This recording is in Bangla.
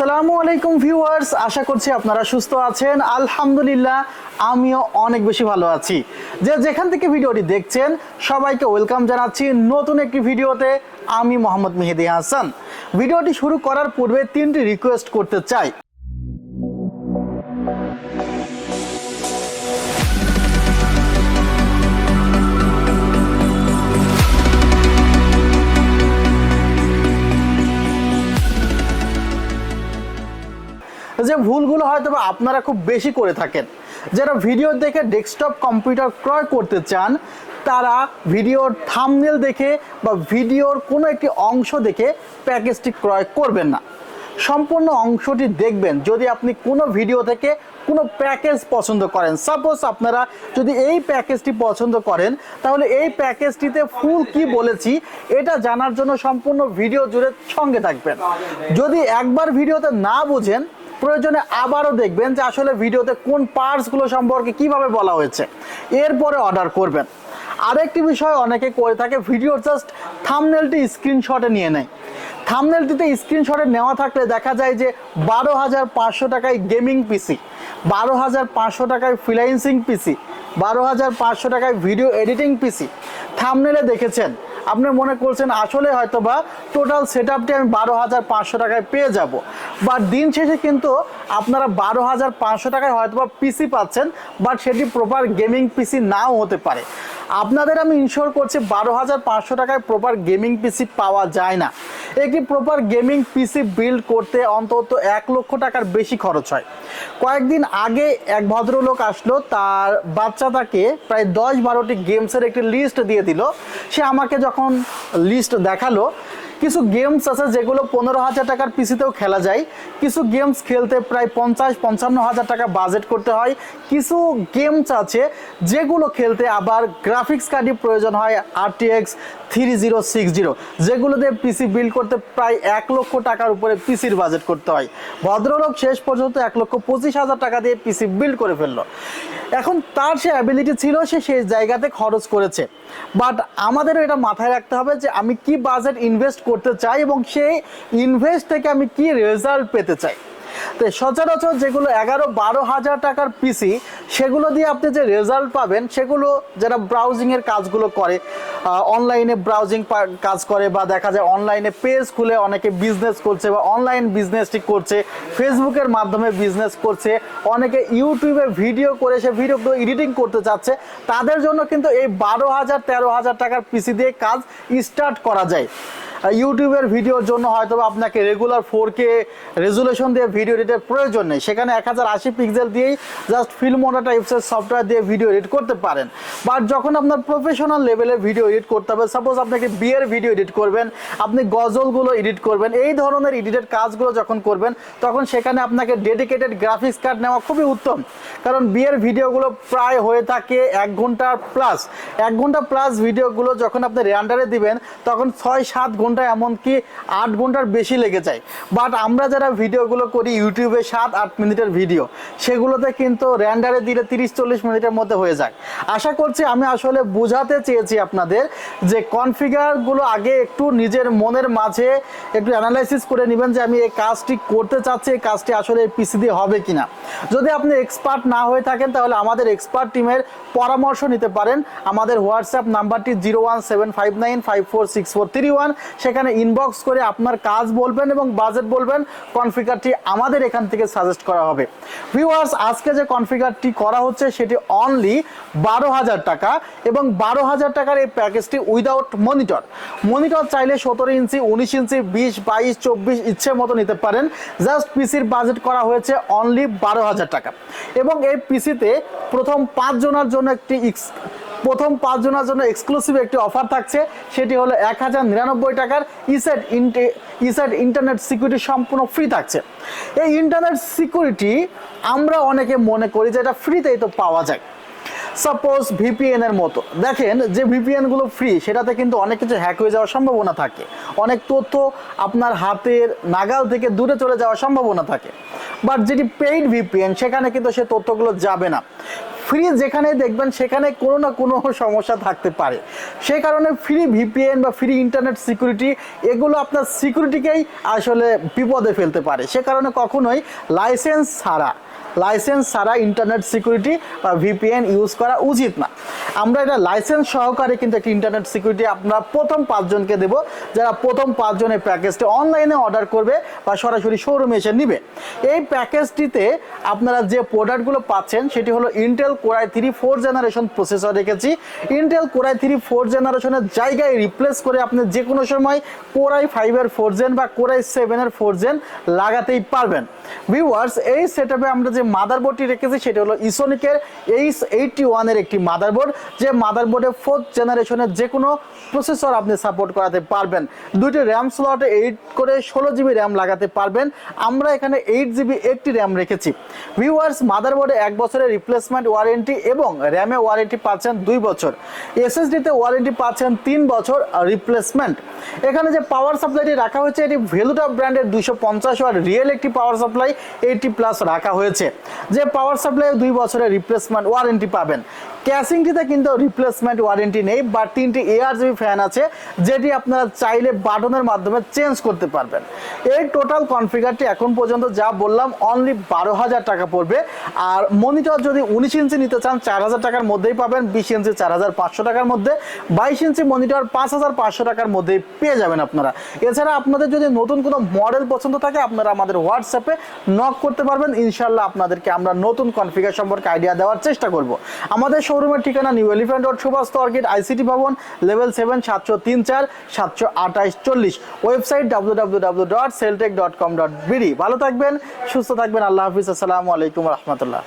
আসসালামু আলাইকুম ভিউয়ার্স, আশা করছি আপনারা সুস্থ আছেন। আলহামদুলিল্লাহ, আমিও অনেক বেশি ভালো আছি। যে যেখান থেকে ভিডিওটি দেখছেন, সবাইকে ওয়েলকাম জানাচ্ছি নতুন একটি ভিডিওতে। আমি মোহাম্মদ মেহেদি হাসান। ভিডিওটি শুরু করার পূর্বে তিনটি রিকোয়েস্ট করতে চাই। যে ভুলগুলো হয়তো আপনারা খুব বেশি করে থাকেন। যারা ভিডিও দেখে ডেস্কটপ কম্পিউটার ক্রয় করতে চান, তারা ভিডিওর থামনেল দেখে বা ভিডিওর কোনো একটি অংশ দেখে প্যাকেজটি ক্রয় করবেন না। সম্পূর্ণ অংশটি দেখবেন যদি আপনি কোনো ভিডিও থেকে কোনো প্যাকেজ পছন্দ করেন। সাপোজ আপনারা যদি এই প্যাকেজটি পছন্দ করেন, তাহলে এই প্যাকেজটিতে ফুল কি বলেছি, এটা জানার জন্য সম্পূর্ণ ভিডিও জুড়ে সঙ্গে থাকবেন। যদি একবার ভিডিওতে না বুঝেন প্রয়োজনে আবারও দেখবেন যে আসলে ভিডিওতে কোন পার্টসগুলো সম্পর্কে কীভাবে বলা হয়েছে। এরপরে অর্ডার করবেন। আরেকটি বিষয় অনেকে করে থাকে, ভিডিও জাস্ট থামনেলটি স্ক্রিনশটে নিয়ে নেয়। থামনেলটিতে স্ক্রিনশটে নেওয়া থাকলে দেখা যায় যে বারো হাজার পাঁচশো টাকায় গেমিং পিসি, বারো হাজার পাঁচশো টাকায় ফ্রিল্যান্সিং পিসি, বারো হাজার পাঁচশো টাকায় ভিডিও এডিটিং পিসি। থামনেলে দেখেছেন, আপনি মনে করছেন আসলে হয়তো বা টোটাল সেট আপটি আমি বারো হাজার পাঁচশো টাকায় পেয়ে যাব। বা দিন শেষে কিন্তু আপনারা বারো হাজার পাঁচশো টাকায় হয়তো বা পিসি পাচ্ছেন বাট সেটি প্রপার গেমিং পিসি নাও হতে পারে। আপনাদের আমি ইনশোর করছি বারো হাজার পাঁচশো টাকায় প্রপার গেমিং পিসি পাওয়া যায় না। একটি প্রপার গেমিং পিসি বিল্ড করতে অন্তত এক লক্ষ টাকার বেশি খরচ হয়। কয়েকদিন আগে এক ভদ্রলোক আসলো, তার বাচ্চা তাকে প্রায় দশ বারোটি গেমসের একটি লিস্ট দিয়ে দিল। সে আমাকে যখন লিস্ট দেখাল কিছু গেমস আছে যেগুলো পনেরো হাজার টাকার পিসিতেও খেলা যায়। কিছু গেমস খেলতে প্রায় পঞ্চাশ, পঞ্চান্ন হাজার টাকা বাজেট করতে হয়। কিছু গেমস আছে যেগুলো খেলতে আবার গ্রাফিক্স কার্ডই প্রয়োজন হয় RTX three zero six zero যেগুলো দিয়ে পিসি বিল্ড করতে প্রায় এক লক্ষ টাকার উপরে পিসির বাজেট করতে হয়। ভদ্রলোক শেষ পর্যন্ত এক লক্ষ পঁচিশ হাজার টাকা দিয়ে পিসি বিল্ড করে ফেলল। এখন তার সে অ্যাবিলিটি ছিল, সে সেই জায়গাতে খরচ করেছে। বাট আমাদেরও এটা মাথায় রাখতে হবে যে, আমি কি বাজেট ইনভেস্ট করতে চাই এবং সেই ইনভেস্ট থেকে আমি কি রেজাল্ট পেতে চাই। তো সচরাচর যেগুলো এগারো বারো হাজার টাকার পিসি সেগুলো দিয়ে আপনি যে রেজাল্ট পাবেন, সেগুলো যারা ব্রাউজিংয়ের কাজগুলো করে অনলাইনে ব্রাউজিং কাজ করে বা দেখা যায় অনলাইনে পেজ খুলে অনেকে বিজনেস করছে বা অনলাইন বিজনেসটি করছে ফেসবুকের মাধ্যমে বিজনেস করছে, অনেকে ইউটিউবে ভিডিও করে সে ভিডিওগুলো এডিটিং করতে চাচ্ছে, তাদের জন্য কিন্তু এই বারো হাজার, তেরো হাজার টাকার পিসি দিয়ে কাজ স্টার্ট করা যায়। ইউটিউবের ভিডিওর জন্য হয়তো আপনাকে রেগুলার ফোর কে রেজুলেশন দিয়ে ভিডিও এডিটের প্রয়োজন নেই। সেখানে এক হাজার আশি পিক্সেল দিয়েই জাস্ট ফিল্ম ফিল্মোনা টাইপসের সফটওয়্যার দিয়ে ভিডিও এডিট করতে পারেন। বাট যখন আপনার প্রফেশনাল লেভেলে ভিডিও এডিট করতে হবে সাপোজ আপনাকে বিয়ের ভিডিও এডিট করবেন, আপনি গজলগুলো এডিট করবেন, এই ধরনের এডিটেড কাজগুলো যখন করবেন, তখন সেখানে আপনাকে ডেডিকেটেড গ্রাফিক্স কার্ড নেওয়া খুবই উত্তম। কারণ বিয়ের ভিডিওগুলো প্রায় হয়ে থাকে এক ঘণ্টার প্লাস এক ঘণ্টা প্লাস ভিডিওগুলো যখন আপনি র্যান্ডারে দিবেন, তখন ছয় সাত ঘণ্টা এমনকি আট ঘণ্টার বেশি লেগে যায়। বাট আমরা যারা ভিডিওগুলো করি ইউটিউবে সাত, আট মিনিটের ভিডিও, সেগুলোতে কিন্তু র্যান্ডারে দিলে তিরিশ, চল্লিশ মিনিটের মধ্যে হয়ে যায়। আশা করছি আমি আসলে বোঝাতে চেয়েছি আপনাদের যে কনফিগারগুলো আগে একটু নিজের মনের মাঝে একটু অ্যানালাইসিস করে নেবেন যে আমি এই কাজটি করতে চাচ্ছি, এই কাজটি আসলে পিসি দিয়ে হবে কিনা। যদি আপনি এক্সপার্ট না হয়ে থাকেন, তাহলে আমাদের এক্সপার্ট টিমের পরামর্শ নিতে পারেন। আমাদের হোয়াটসঅ্যাপ নাম্বারটি zero one seven five nine five four six four three one সেখানে ইনবক্স করে আপনার কাজ বলবেন এবং বাজেট বলবেন কনফিগারটি আমাদের এখান থেকে সাজেস্ট করা হবে। ভিউয়ার্স আজকে যে কনফিগারটি করা হচ্ছে, সেটি অনলি বারো হাজার টাকা এবং বারো হাজার টাকার এই প্যাকেজটি উইদাউট মনিটর মনিটর চাইলে সতেরো ইঞ্চি, উনিশ ইঞ্চি, বিশ, বাইশ, চব্বিশ ইচ্ছে মতো নিতে পারেন। জাস্ট পিসির বাজেট করা হয়েছে অনলি বারো হাজার টাকা। এবং এই পিসিতে প্রথম পাঁচ জনের জন্য একটি প্রথম পাঁচজনের জন্য এক্সক্লুসিভ একটি অফার থাকছে। সেটি হলো এক হাজার নিরানব্বই টাকার ইসেট ইন্টে ইসেট ইন্টারনেট সিকিউরিটি সম্পূর্ণ ফ্রি থাকছে। এই ইন্টারনেট সিকিউরিটি আমরা অনেকে মনে করি যে এটা ফ্রিতেই তো পাওয়া যায়। সাপোজ ভিপিএন এর মতো। দেখেন যে ভিপিএনগুলো ফ্রি সেটাতে কিন্তু অনেক কিছু হ্যাক হয়ে যাওয়ার সম্ভাবনা থাকে। অনেক তথ্য আপনার হাতের নাগাল থেকে দূরে চলে যাওয়ার সম্ভাবনা থাকে। বাট যেটি পেইড ভিপিএন সেখানে কিন্তু সে তথ্যগুলো যাবে না। ফ্রি যেখানে দেখবেন, সেখানে কোনো না কোনো সমস্যা থাকতে পারে। সে কারণে ফ্রি ভিপিএন বা ফ্রি ইন্টারনেট সিকিউরিটি এগুলো আপনার সিকিউরিটিকেই আসলে বিপদে ফেলতে পারে। সে কারণে কখনোই লাইসেন্স ছাড়া লাইসেন্স ছাড়া ইন্টারনেট সিকিউরিটি বা ভিপিএন ইউজ করা উচিত না। আমরা এটা লাইসেন্স সহকারে কিন্তু একটি ইন্টারনেট সিকিউরিটি আমরা প্রথম পাঁচজনকে দেব, যারা প্রথম পাঁচজনের প্যাকেজটি অনলাইনে অর্ডার করবে বা সরাসরি শোরুমে এসে নিবে। এই প্যাকেজটিতে আপনারা যে প্রোডাক্টগুলো পাচ্ছেন, সেটি হলো Intel Core i three four generation processor রেখেছি। Intel Core i three four জেনারেশনের জায়গায় রিপ্লেস করে আপনি যে কোনো সময় কোরাই ফাইভের ফোর জেন বা কোরাই সেভেনের ফোর জেন লাগাতেই পারবেন। ভিউয়ার্স এই সেট আমরা যে মাদারবোর্ডটি রেখেছি সেটা হলো ইসোনিকের এইচ এইটটি ওয়ানের একটি মাদারবোর্ড যে মাদারবোর্ডে ফোর্থ জেনারেশনের যে কোনো প্রসেসর আপনি সাপোর্ট করাতে পারবেন। দুইটি র্যাম স্লটে এইট করে ষোলো জিবি র্যাম লাগাতে পারবেন। আমরা এখানে এইট জিবি একটি র্যাম রেখেছি। ভিউয়ার্স মাদারবোর্ডে এক বছরের রিপ্লেসমেন্ট ওয়ারেন্টি এবং র্যামে ওয়ারেন্টি পাচ্ছেন দুই বছর। এসএসডিতে ওয়ারেন্টি পাচ্ছেন তিন বছর রিপ্লেসমেন্ট এখানে যে পাওয়ার সাপ্লাইটি রাখা হয়েছে, এটি ভেলুটা ব্র্যান্ডের দুশো পঞ্চাশ ওয়াট রিয়েল একটি পাওয়ার সাপ্লাই এইটি প্লাস রাখা হয়েছে। যে পাওয়ার সাপ্লাই দুই বছরের রিপ্লেসমেন্ট ওয়ারেন্টি পাবেন। ক্যাসিংটিতে কিন্তু রিপ্লেসমেন্ট ওয়ারেন্টি নেই বা তিনটি এয়ার জিবি ফ্যান আছে, যেটি আপনারা চাইলে বাটনের মাধ্যমে চেঞ্জ করতে পারবেন। এই টোটাল কনফিগারটি এখন পর্যন্ত যা বললাম অনলি বারো হাজার টাকা পড়বে। আর মনিটর যদি উনিশ ইঞ্চি নিতে চান, চার হাজার টাকার মধ্যেই পাবেন, বিশ ইঞ্চি চার হাজার পাঁচশো টাকার মধ্যে, বাইশ ইঞ্চি মনিটর পাঁচ হাজার পাঁচশো টাকার মধ্যেই পেয়ে যাবেন আপনারা। এছাড়া আপনাদের যদি নতুন কোনো মডেল পছন্দ থাকে, আপনারা আমাদের হোয়াটসঅ্যাপে নক করতে পারবেন। ইনশাল্লাহ আপনাদেরকে আমরা নতুন কনফিগার সম্পর্কে আইডিয়া দেওয়ার চেষ্টা করব। আমাদের শোরুমের ঠিকানা New Elephant Road Subhash Orchid, ICT ভবন লেভেল সেভেন সাতশো তিন চার, সাতশো আঠাইশ চল্লিশ। Website W W W dot Celltech dot com dot BD ভালো থাকবেন, সুস্থ থাকবেন, আল্লাহ হাফিজ, আসসালামু আলাইকুম রহমতুল্লাহ।